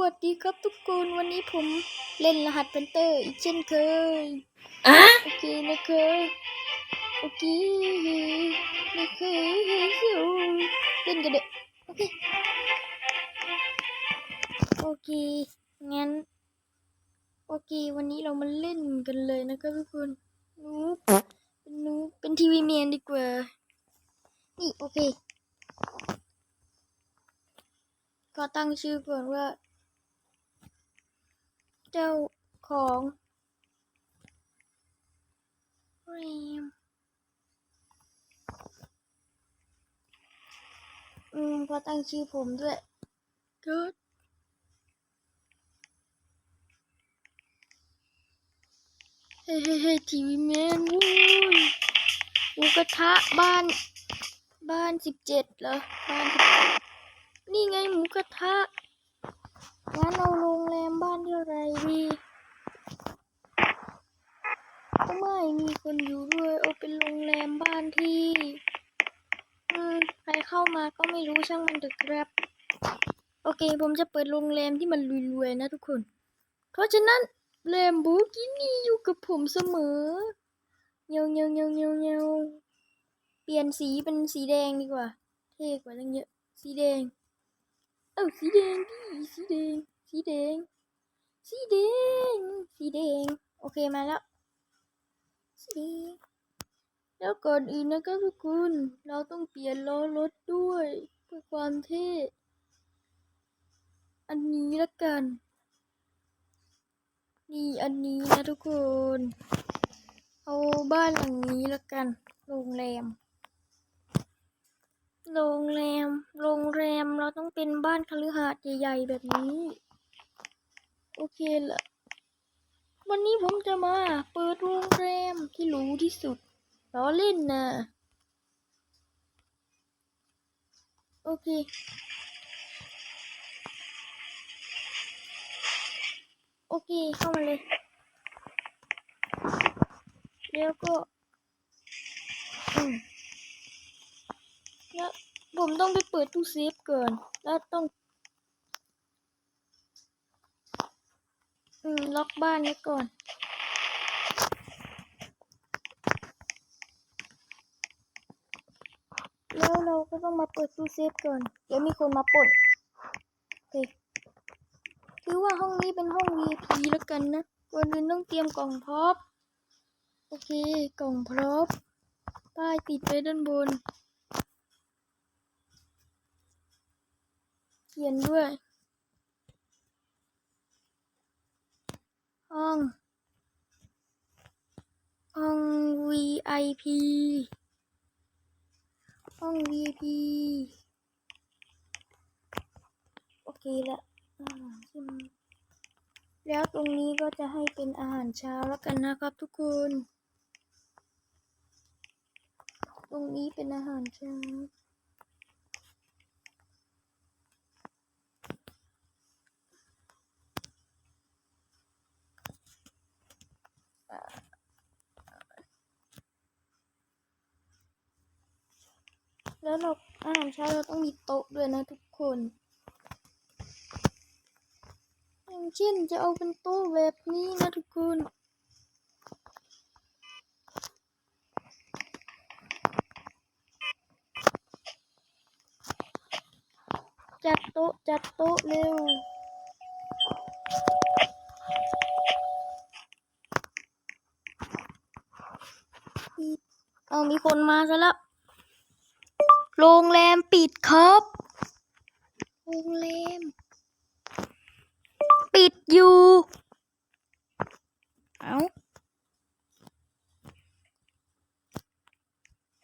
วัสดีครับทุกคนวันนี้ผมเล่นรหัสเพนเตอร์อีกเช่นเคยอะโอเคนะครับโอเคนะครับเล่นกันเด็กโอเคโอเคงั้นโอเค วันนี้เรามาเล่นกันเลยนะครับทุกคนนูบเป็นนูบเป็นทีวีเมนดีกว่านี่โอเคก็ตั้งชื่อก่อนว่า เจ้าของเรมอืมพอตั้งชื่อผมด้วยก็เฮ้เฮ้เฮ้ทีวีแมนวู้ยหมูกระทะบ้านบ้านสิบเจ็ดเหรอบ้านนี่ไงหมูกระทะ งั้นเอาโรงแรมบ้านเท่ไรดีก็ไม่มีคนอยู่ด้วยเอาเป็นโรงแรมบ้านที่อืมใครเข้ามาก็ไม่รู้ช่างมันเถอะครับ โอเค ผมจะเปิดโรงแรมที่มันรวยๆนะทุกคน เพราะฉะนั้นแลมโบกินี่อยู่กับผมเสมอเงียวเงียวเงียวเงียวเงียวเปลี่ยนสีเป็นสีแดงดีกว่า เท่กว่าตั้งเยอะ สีแดง เอ้าสีแดงดิสีแดง สีแดง สีแดง สีแดง โอเคมาแล้ว สีแดง แล้วก่อนอื่นนะครับทุกคน เราต้องเปลี่ยนล้อรถด้วยเพื่อความเท่ อันนี้ละกัน นี่อันนี้นะทุกคน เอาบ้านหลังนี้ละกัน โรงแรม โรงแรม โรงแรมเราต้องเป็นบ้านคฤหาสน์ใหญ่ๆแบบนี้ โอเคละวันนี้ผมจะมาเปิดโรงแรมที่หรูที่สุดล้อเล่นนะโอเค โอเค เข้ามาเลย แล้วก็ อืม ผมต้องไปเปิดตู้เซฟก่อนแล้วต้อง อืม ล็อกบ้านไว้ก่อน แล้วเราก็ต้องมาเปิดตู้เซฟก่อน เดี๋ยวมีคนมาปล้นโอเคถือว่าห้องนี้เป็นห้อง VIP แล้วกันนะก่อนอื่นต้องเตรียมกล่องพร็อพโอเค กล่องพร็อพป้ายติดไว้ด้านบน ขียนด้วย ห้อง ห้อง VIP ห้อง VIP โอเคละอาหารใช่ไหมแล้วตรงนี้ก็จะให้เป็นอาหารเช้าแล้วกันนะครับทุกคน ตรงนี้เป็นอาหารเช้า แล้วเราอาหารเช้าเราต้องมีโต๊ะด้วยนะทุกคนอย่างเช่นจะเอาเป็นโต๊ะแบบนี้นะทุกคนจัดโต๊ะจัดโต๊ะเร็วเอามีคนมาซะแล้ว โรงแรมปิดครับ โรงแรม ปิดอยู่ เอา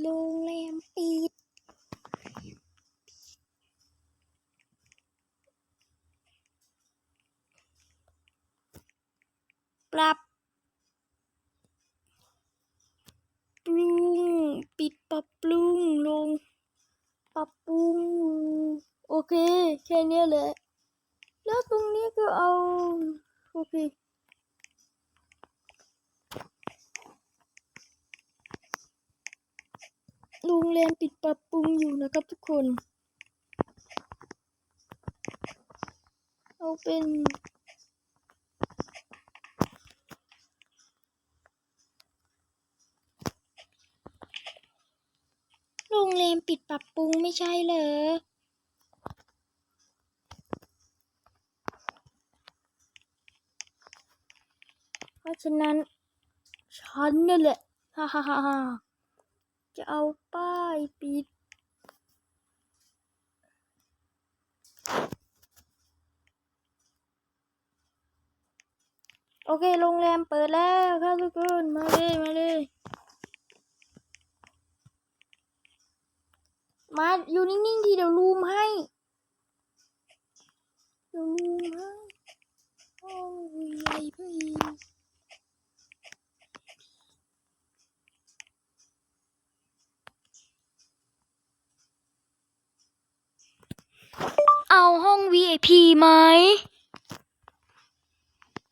โรงแรมปิด ปรับ ปรุง ปิดปรับปรุงลง ปรับปรุง โอ เค แค่เนี้ยแหละ แล้วตรงนี้ก็เอา โอเคโรงแรมปิดปรับปรุงอยู่นะครับทุกคนโอเอาเป็น โรงแรมปิดปรับปรุงไม่ใช่เหรอ ราะฉะนั้น ฉันนั่แหละฮ่าฮ่าฮ่าจะเอาป้ายปิด โอเค โรงแรมเปิดแล้วครับทุกคน มาเลย มาเลย มาอยู่นิ่งๆทีเดี๋ยวรูมให้ เดี๋ยวรูมให้ห้อง VIP เอาห้อง VIP ไหม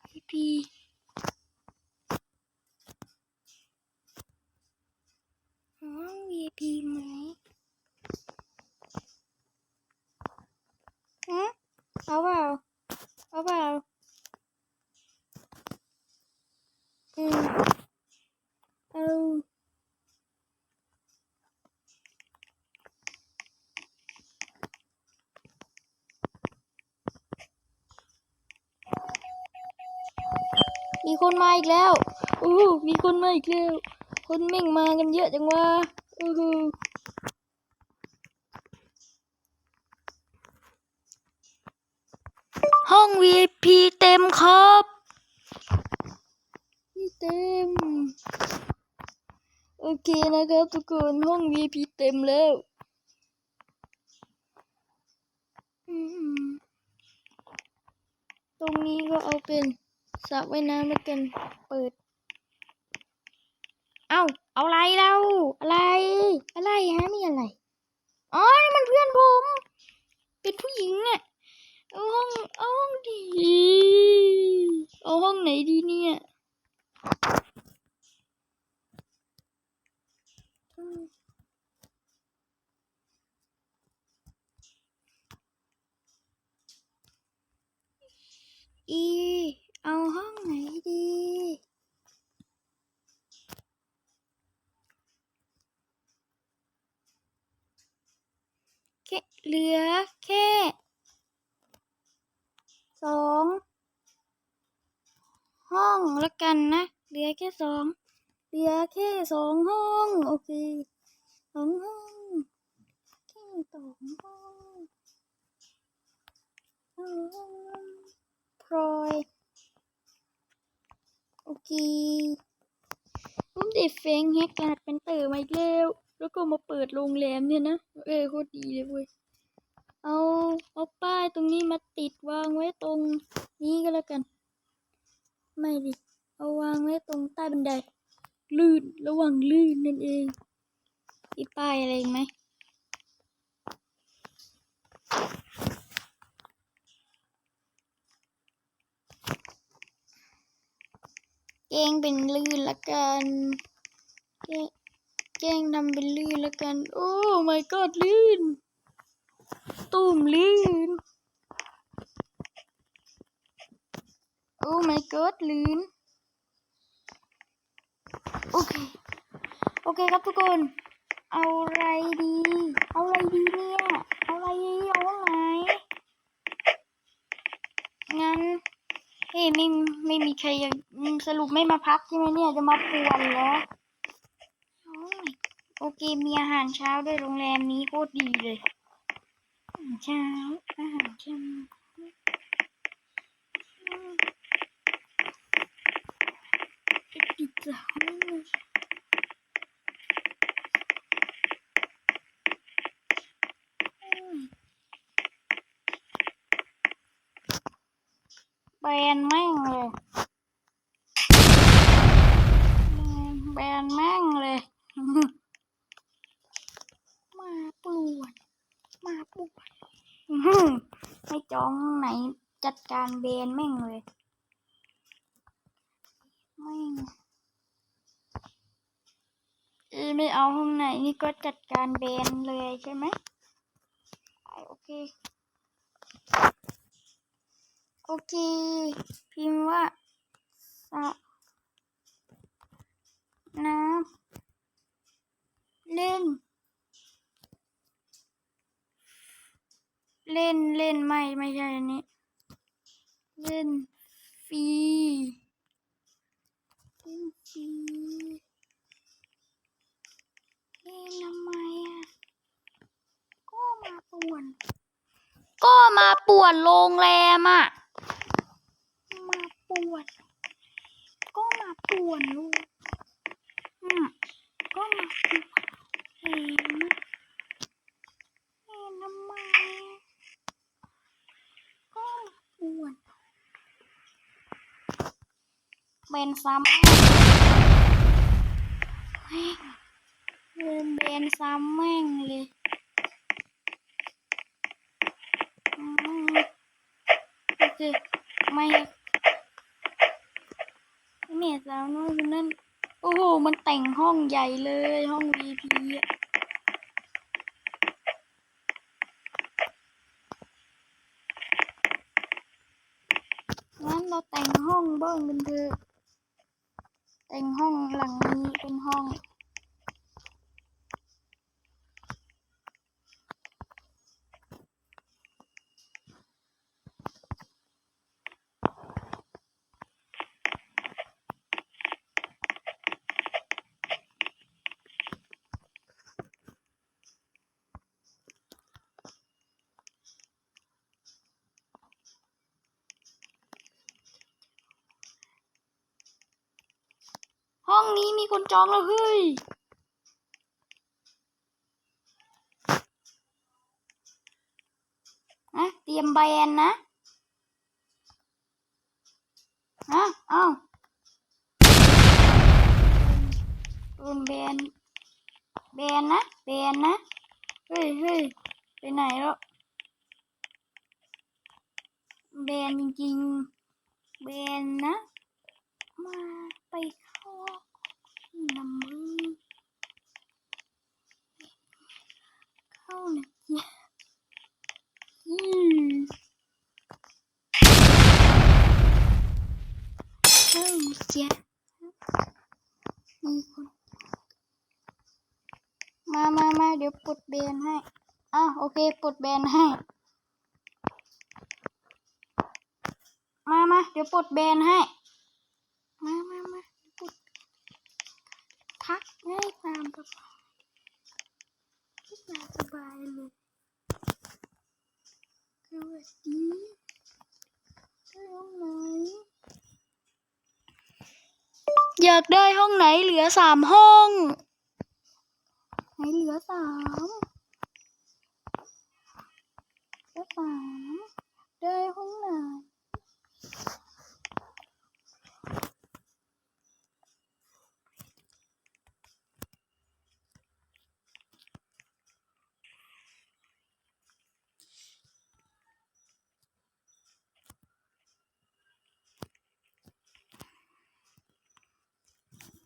VIP ห้อง VIP ไหมฮะเอาเปล่า เอาเปล่า อืมเอา มี คนมาอีกแล้วอู้หูมีคนมาอีกแล้ว คนแม่งมากันเยอะจังวะอู้หูห้อง VIP เต็มครับนี่เต็ม โอเคนะครับทุกคนห้อง VIP เต็มแล้วอืมตรงนี้ก็เอาเป็น สระว่ายน้ำแล้วกันเปิด เอ้า เอาอะไรเราอะไร อะไรฮะนี่อะไร อ๋อนี่มันเพื่อนผม เป็นผู้หญิงอะเอาห้องเอาห้องดีเอาห้องไหนดีเนี่ยอืมอี เอาห้องไหนดี แค่เหลือแค่ สองห้ องแล้วกันนะ เหลือแค่สอง เหลือแค่สองห้อง โอเคสองห้องแค่สองห้องสองห้องพลอย โอเคผมได้เฟงแฮกรหัสเป็นเตอร์มาอีกแล้ว แล้วก็มาเปิดโรงแรมเนี่ยนะ เออโคตรดีเลยเว้ย เอา เอาป้ายตรงนี้มาติดวางไว้ตรงนี้ก็แล้วกัน ไม่ดิ เอาวางไว้ตรงใต้บันได ลื่น ระหว่างลื่นนั่นเองมีป้ายอะไรอีกไหม แกล้งเป็นลื่นละกันแกล้งแกล้งทำเป็นลื่นละกัน โอ้ my god ลื่น ตุ่มลื่น โอ้ my god ลื่นโอเค โอเคครับทุกคน เอาอะไรดี เอาอะไรดีเนี่ย เอาอะไรเอาองไหนงั้นเฮ้ยไม่ไม่มีใครยังสรุปไม่มาพักใช่ไหมเนี่ยจะมาป่วนเหรอโอ้ยโอเคมีอาหารเช้าด้วยโรงแรมนี้โคตรดีเลยอาหารเช้าอาหารเช้าอืม ปิดจ้ะแบนแม่งเลยแบนแม่งเลยมาปวดมาปวดอื้อหือไม่จองไหนจัดการแบนแม่งเลยแม่ง เออไม่เอาห้องไหนนี่ก็จัดการแบนเลยใช่ไหมอะโอเคเค พิมพ์ว่าสะน้ำเล่น เล่นเล่นไม่ไม่ใช่อันนี้ เล่นฟรีเล่นฟรี เล่นทำไมอะ ก็มาป่วน ก็มาป่วนโรงแรมอะ มาป่วน ก็มาป่วนลูกอืมก็มาป่วนเห็นไหมเห็นทำไมอะก็มาป่วนเป็นซ้ำแม่งเดินเบนซ้ำแม่งเลยอืมโอเคไม่แม่สาวน้อยคนนั้นโอ้โห มันแต่งห้องใหญ่เลยห้อง VP อะงั้นเราแต่งห้องเบิ้งกันเถอะแต่งห้องหลังนี้เป็นห้อง มีคนจองแล้วเฮ้ยอะเตรียมแบนนะอะเอาโดนแบนแบนนะแบนนะ เฮ้ยเฮ้ยไปไหนแล้วแบนจริงๆแบนนะ มาไป น้ำมือเข้าหนะจ๊ะอืมเข้านะจ๊ะมีคนมามามาเดี๋ยวปลดแบนให้อะโอเคปลดแบนให้ มามาเดี๋ยวปลดแบนให้ มามามา ปลดทักง่ายตามสบายที่ตามสบายเลยสวัสดีใช่ห้องไหน อยากได้ห้องไหนเหลือสามห้อง ไหนเหลือสามเหลือสามได้ห้องไหน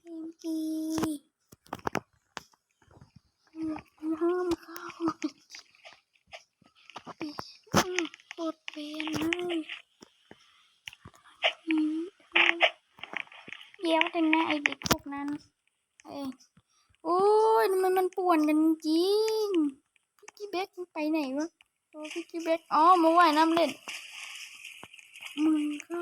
เอ็มพีห้ามเข้าปลดเป็นให้เดี๋ยวแต่งหน้าไอเด็กพวกนั้นเอ้ยโอ้ยมันมันป่วนกันจริงพี่กี้เบกไปไหนวะโอ้พี่กี้เบกอ๋อมาว่ายน้ำเล่นมึงเข้า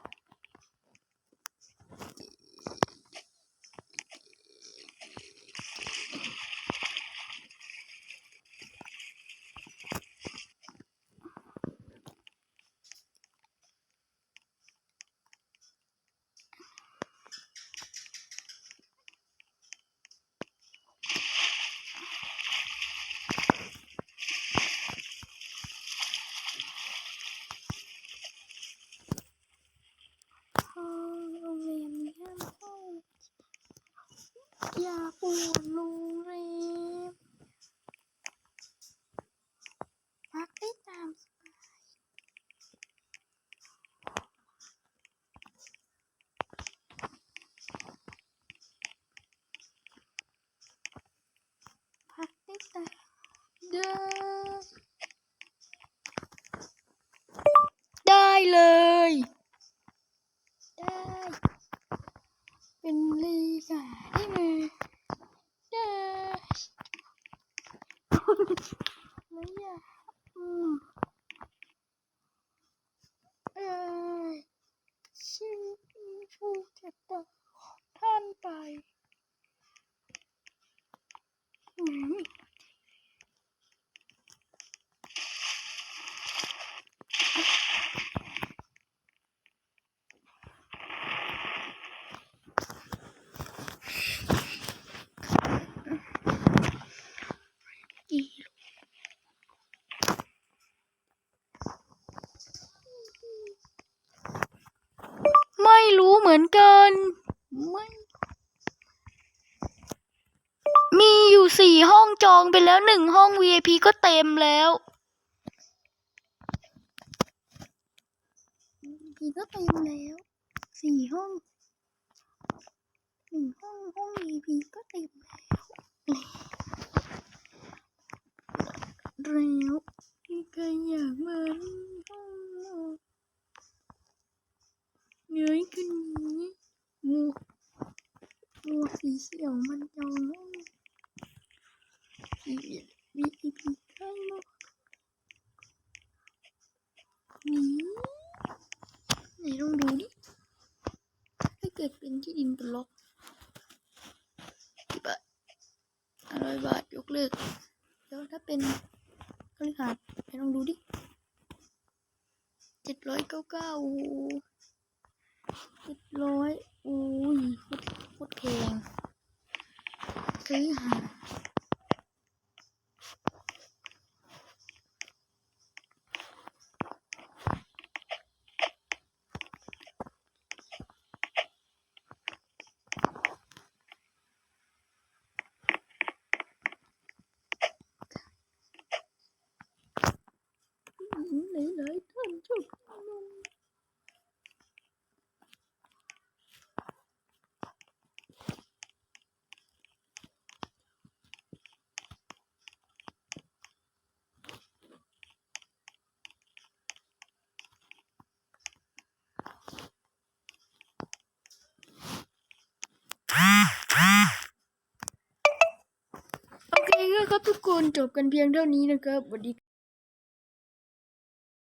ปวดโรงแรมพักได้ตามสบายพักได้ตามเดินได้เลย ได้ เป็นลีกาได้เลย 爷爷嗯。 มือนกันไม่มีอยู่สี่ห้องจองไปแล้วหนึ่งห้อง VIP ก็เต็มแล้วีก็เต็มแล้วสี่ห้องหนึ่งห้องห้อง VIP ก็เต็มแล้วแล้วมีใครอยากมาห้อง เงยขึ้นนี้งูงูสีเขียวมันจองห้องสีวีพีพีใกล้มากนี่ไหนลองดูดิถ้าเกิดเป็นที่ดินบล็อกกี่บาทห้าร้อยบาทยกเลิกแล้วถ้าเป็นคฤหาสน์ไหนลองดูดิเจ็ดร้อยเก้าเก้าดร้อยอุ้ยโคตรโคตรแพงคฤหาสน์หลายหลายๆท่านชอบกินนมโอเคก็ ครับทุกคนจบกันเพียงเท่านี้นะครับสวัสดี